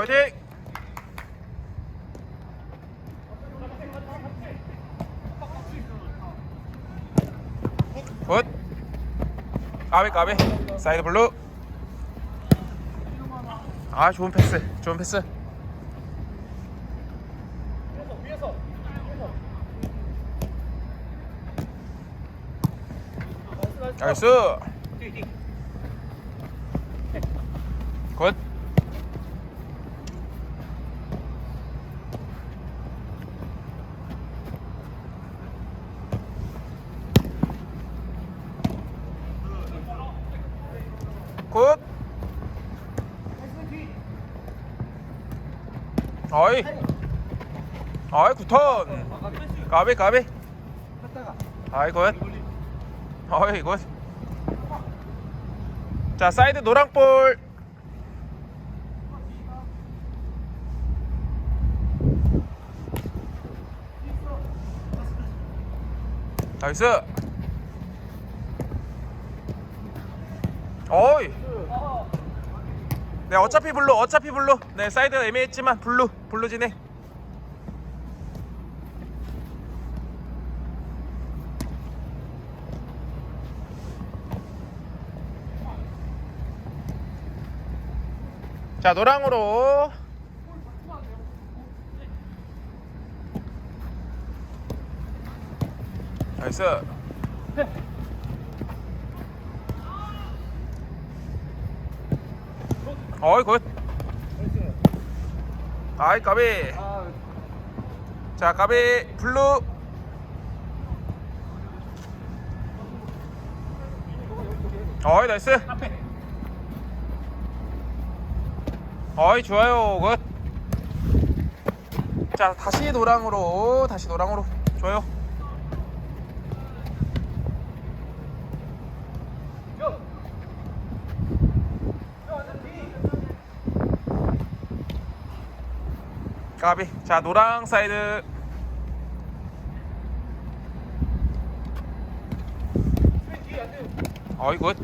파이팅! 굿! 까비 까비. 사이드 블루. 아 좋은 패스. 좋은 패스. 나이스. 굿 굿. 어이. 어이 굿턴. 까비 까비. 아이 굿. 어이 굿. 자 사이드 노랑볼. 나이스. 어이. 네 어차피 블루 어차피 블루. 네 사이드 애매했지만 블루 블루 진행 자 노랑으로. 나이스 어이 굿. 아이 까비. 자 까비. 블루. 어이 나이스. 어이 좋아요. 굿자 다시 노랑으로 다시 노랑으로. 좋아요 까비. 자 노랑 사이드. 어이 굿.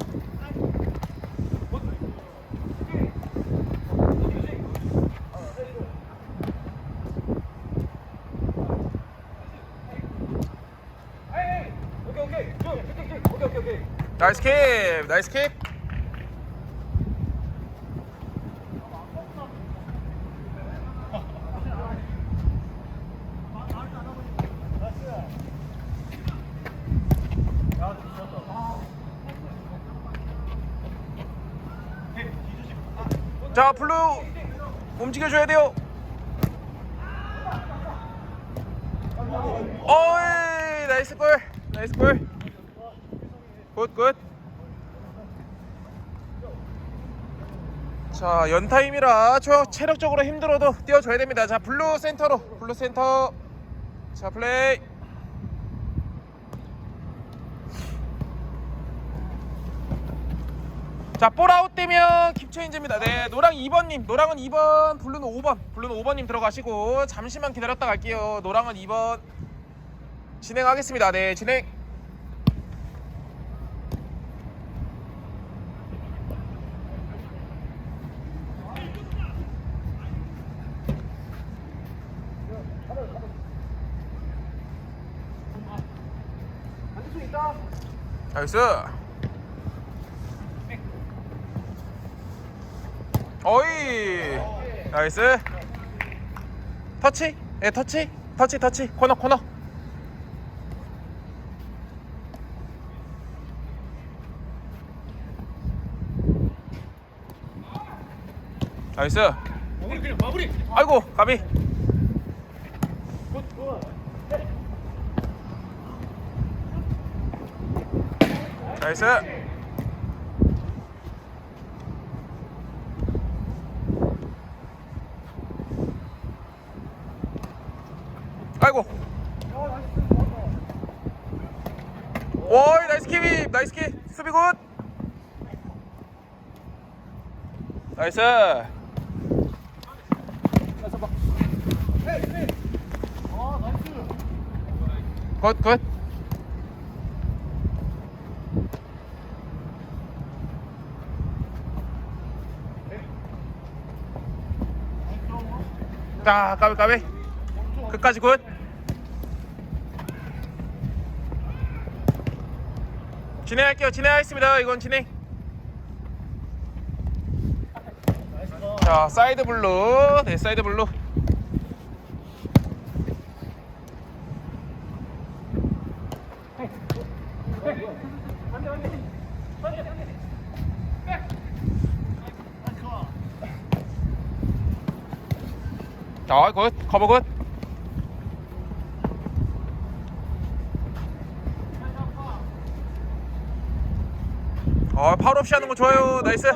나이스 킵! 나이스 킵 자 블루. 움직여줘야 돼요. 어이 나이스 골. 나이스 골굿굿. 자 연타임이라 저 체력적으로 힘들어도 뛰어줘야 됩니다. 자 블루 센터로. 블루 센터. 자 플레이 자, 볼아웃 되면 킵체인지입니다. 네, 노랑 2번님, 노랑은 2번, 블루는 5번, 블루는 5번님 들어가시고 잠시만 기다렸다 갈게요. 노랑은 2번 진행하겠습니다. 네, 진행. 나이스. 어이. 나이스. 터치? 예 터치? 터치 터치. 코너 코너. 나이스. 마무리 그냥 마무리. 아이고 가비. 나이스 아이고. 오이 나이스 킵 나이스 킵 수비 굿. 나이스. 굿 굿. 자 까비 까비. 끝까지 굿 진행할게요. 진행하겠습니다. 이건 진행. 자 사이드 블루. 네 사이드 블루. 자, 굿. 커버 굿. 어, 파울 없이 하는 거 좋아요. 나이스.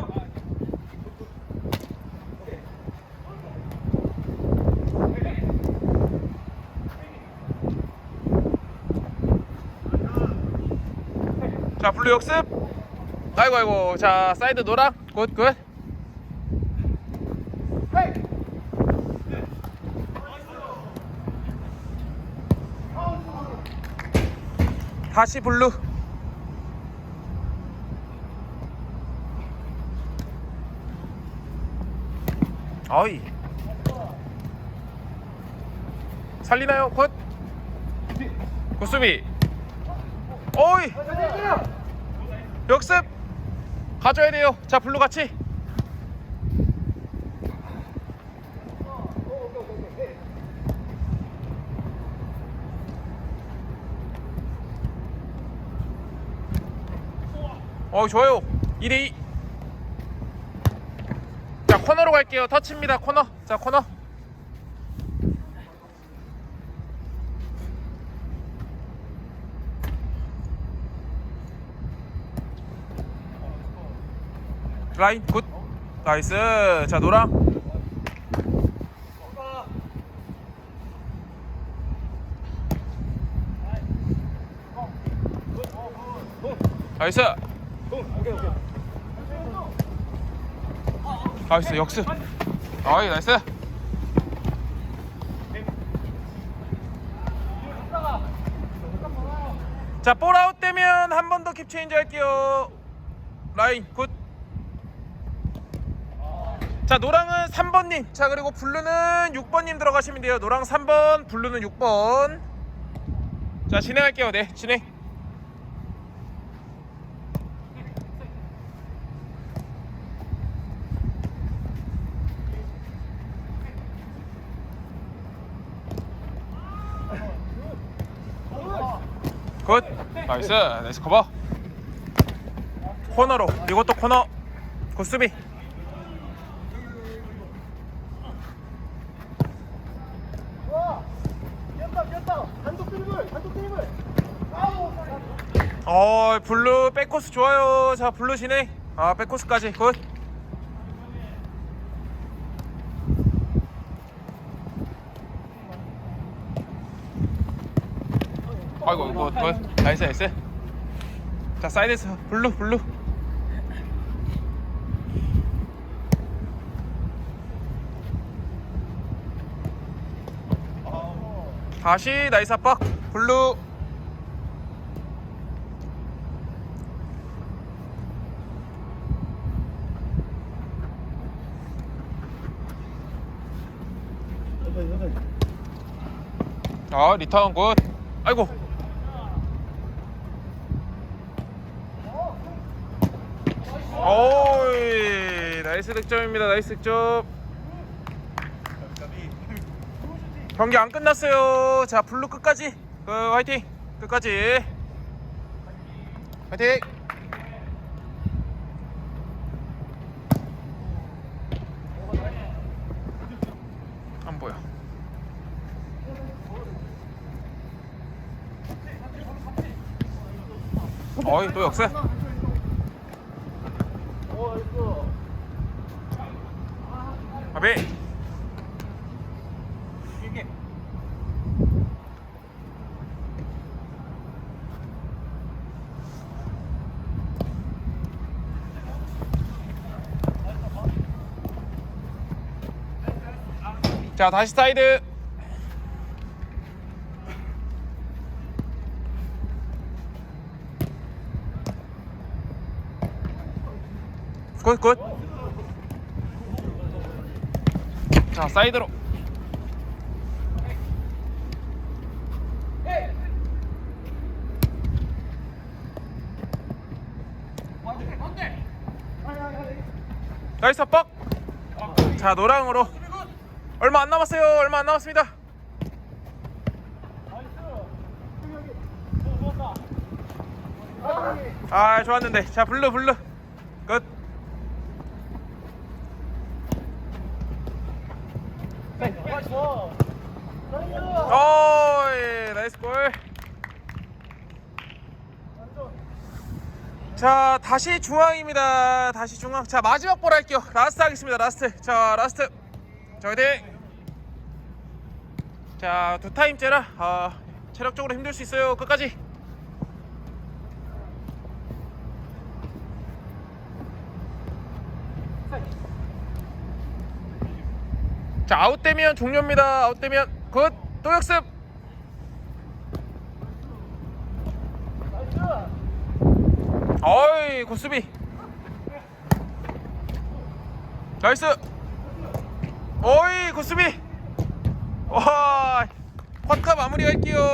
자, 블루 역습. 아이고 아이고. 자, 사이드 노랑. 굿, 굿. 다시 블루. 어이. 살리나요? 컷. 굿수비. 어이. 역습. 가져야 돼요. 자, 블루 같이. 어 좋아요 2대2 자 코너로 갈게요. 터치입니다 코너. 자 코너. 라인 굿. 나이스. 자 노랑 나이스 나이스 역습. 아이 나이스. 자 볼아웃 되면 한 번 더 킵체인지 할게요. 라인 굿자 노랑은 3번님. 자 그리고 블루는 6번님 들어가시면 돼요. 노랑 3번 블루는 6번. 자 진행할게요. 네 진행 굿. 나이스. 나이스 커버. 코너로. 이것도 코너. 굿 수비. 어 블루 백코스 좋아요. 자 블루 진행. 아 백코스까지. 굿 아이고 이거 굿 나이스 나이스. 자 사이드에서 블루 블루. 다시 나이스 압박. 블루. 아 리턴 굿. 아이고 오이 나이스 득점입니다 나이스 득점. 경기 안 끝났어요. 자 블루 끝까지. 그 화이팅. 끝까지. 화이팅. 안 보여. 어이 또 역세 자 다시 사이드. 굿굿. 자 사이드로. 나이스 뻑자 노랑으로. 얼마 안 남았어요. 얼마 안 남았습니다. 아 좋았는데 자 블루 블루 끝. 어이 나이스 골. 자 다시 중앙입니다. 다시 중앙. 자 마지막 볼 할게요. 라스트 하겠습니다. 라스트. 자 라스트. 자 화이팅. 자 두 타임째라 아, 체력적으로 힘들 수 있어요. 끝까지. 자 아웃되면 종료입니다. 아웃되면 굿. 또 역습. 어이 굿수비 나이스 어이 굿수비 와 쿼카 마무리 할게요